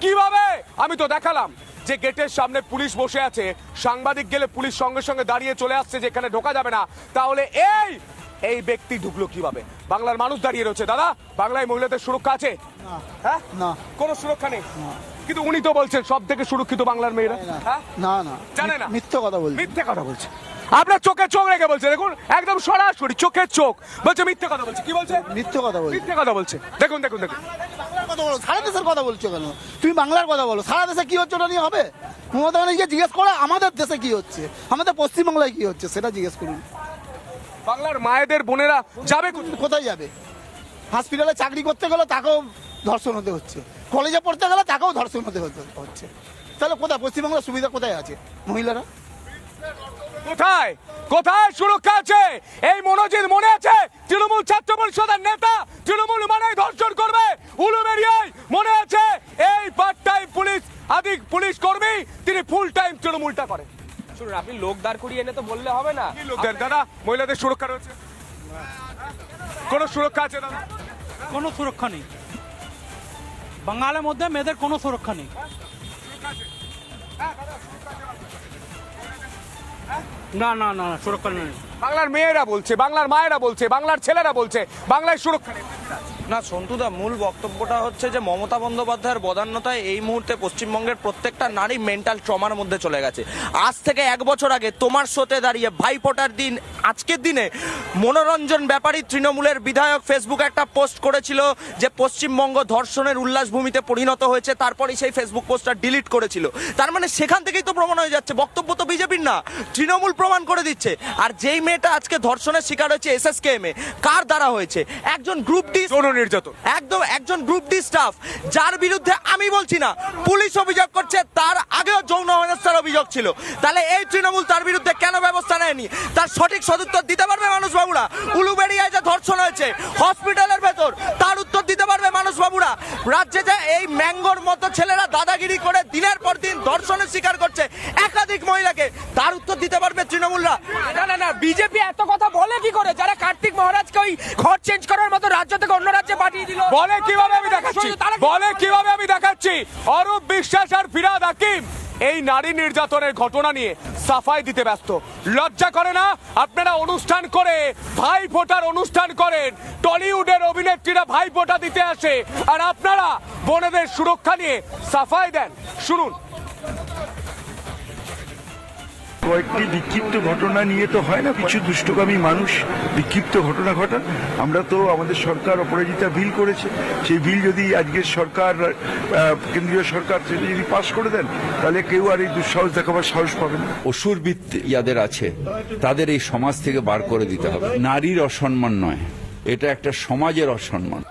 কীভাবে? আমি তো দেখালাম যে গেটের সামনে পুলিশ বসে আছে। সাংবাদিক গেলে পুলিশ সঙ্গে সঙ্গে দাঁড়িয়ে চলে আসছে যে এখানে ঢোকা যাবে না। তাহলে এই এই ব্যক্তি ঢুকলো কীভাবে? বাংলার মানুষ দাঁড়িয়ে রয়েছে। দাদা বাংলায় মহিলাদের সুরক্ষা আছে? হ্যাঁ? না। কোনো সুরক্ষা নেই? কিন্তু উনি তো বলছেন সব থেকে সুরক্ষিত বাংলার মেয়েরা। হ্যাঁ? না না। জানে না। মিথ্যে কথা বলছি। মিথ্যে কথা বলছে। আপনার চোখে চোখ রেখে বলছে। দেখুন একদম সরাসরি চোখের চোখ। বলছে মিথ্যে কথা বলছে। কি বলছে? মিথ্যে কথা বলছি। মিথ্যে কথা বলছে। দেখুন দেখুন দেখুন। কথা বলো সারা দেশের কথা বলছো কেন? তুমি বাংলার কথা বলো সারা দেশে কি হচ্ছে ওটা নিয়ে হবে? মমতা ব্যানার্জিকে জিজ্ঞেস করো আমাদের দেশে কি হচ্ছে? আমাদের পশ্চিমবাংলায় কি হচ্ছে সেটা জিজ্ঞেস করুন। বাংলার মায়েদের বোনেরা যাবে কোথায়? যাবে? হসপিটালে চাকরি করতে গেলে তাকেও ধর্ষণ হতে হচ্ছে। কলেজে পড়তে গেলে তাকেও ধর্ষণ হতে হচ্ছে। তাহলে কোথায়? পশ্চিমবাংলার সুবিধা কোথায় আছে? মহিলারা? কোথায়? কোথায় সুরক্ষা আছে? এই মনোজিৎ মনে আছে? তৃণমূল ছাত্র পরিষদের নেতা তৃণমূল মানে ধর্ষণ উলুবেরিয়ায় মনে আছে? এই পার্ট টাইম পুলিশ আদি পুলিশ কর্মী তিনি ফুল টাইম তৃণমূলটা করে শুনুন আপনি লোক দাঁড় করিয়ে এনে তো বললে হবে না। লোকদের দাদা মহিলাদের সুরক্ষা রয়েছে। কোন সুরক্ষা আছে দাদা? কোনো সুরক্ষা নেই। বাঙালের মধ্যে মেয়েদের কোনো সুরক্ষা নেই। না না না না, সুরক্ষা নেই। বাংলার মেয়েরা বলছে বাংলার মায়েরা বলছে বাংলার ছেলেরা বলছে বাংলায় সুরক্ষা নেই। না সন্তুদা মূল বক্তব্যটা হচ্ছে যে মমতা বন্দ্যোপাধ্যায়ের বদান্যতায় এই মুহূর্তে পশ্চিমবঙ্গের প্রত্যেকটা নারী মেন্টাল ট্রমার মধ্যে চলে গেছে। আজ থেকে এক বছর আগে তোমার শোতে দাঁড়িয়ে ভাইফোঁটার দিন আজকের দিনে মনোরঞ্জন ব্যাপারী তৃণমূলের বিধায়ক ফেসবুকে একটা পোস্ট করেছিল যে পশ্চিমবঙ্গ ধর্ষণের উল্লাসভূমিতে পরিণত হয়েছে তারপরে সেই ফেসবুক পোস্টটা ডিলিট করেছিল। তার মানে সেখান থেকেই তো প্রমাণ হয়ে যাচ্ছে বক্তব্য তো বিজেপির না তৃণমূল প্রমাণ করে দিচ্ছে। আর যেই মেয়েটা আজকে ধর্ষণের শিকার হয়েছে এস এস কে এম এ কার দ্বারা হয়েছে? একজন গ্রুপ ডি যৌন নির্যাতন। একদম একজন গ্রুপ ডি স্টাফ যার বিরুদ্ধে আমি বলছি না পুলিশ অভিযোগ করছে তার আগেও যৌন হেনস্থার অভিযোগ ছিল। তাহলে এই তৃণমূল তার বিরুদ্ধে কেন ব্যবস্থা নেয়নি? তার সঠিক সদুত্তর দিতে পারবে মানুষ বাবুরা। উলুবেড়িয়ায় যে ধর্ষণ হয়েছে হসপিটালের ভেতর তার উত্তর দিতে পারবে মানুষ বাবুরা। রাজ্যে যে এই ম্যাঙ্গোর মতো ছেলেরা দাদাগিরি করে দিনের পর দিন ধর্ষণের শিকার করছে একাধিক মহিলাকে তার উত্তর দিতে পারবে তৃণমূলরা। না না না বিজেপি এত কথা বলে কি করে? যারা কার্তিক মহারাজকে ওই ঘর চেঞ্জ করার মতো রাজ্য থেকে অন্য রাজ্যে পাঠিয়ে দিল। বলে কীভাবে আমি দেখাচ্ছি? বলে কীভাবে আমি দেখাচ্ছি? অরূপ বিশ্বাস আর ফিরাদ হাকিম। এই নারী নির্যাতনের ঘটনা নিয়ে সাফাই দিতে ব্যস্ত। লজ্জা করে না? আপনারা অনুষ্ঠান করে ভাই ফোটার অনুষ্ঠান করেন। টলিউডের অভিনেত্রীরা ভাই ফোটা দিতে আসে। আর আপনারা বোনেদের সুরক্ষা নিয়ে সাফাই দেন। শুনুন। কয়েকটি বিক্ষিপ্ত ঘটনা নিয়ে তো হয় না, কিছু দুষ্টকামী মানুষ বিক্ষিপ্ত ঘটনা ঘটান। আমরা তো আমাদের সরকার অপরাজিতা বিল করেছে। সেই বিল যদি আজকের সরকার কেন্দ্রীয় সরকার সেটা যদি পাশ করে দেন, তাহলে কেউ আর এই দুঃসাহস দেখাবার সাহস পাবে না। অসুরবিদ ইয়াদের আছে, তাদের এই সমাজ থেকে বার করে দিতে হবে। নারীর অসম্মান নয়, এটা একটা সমাজের অসম্মান।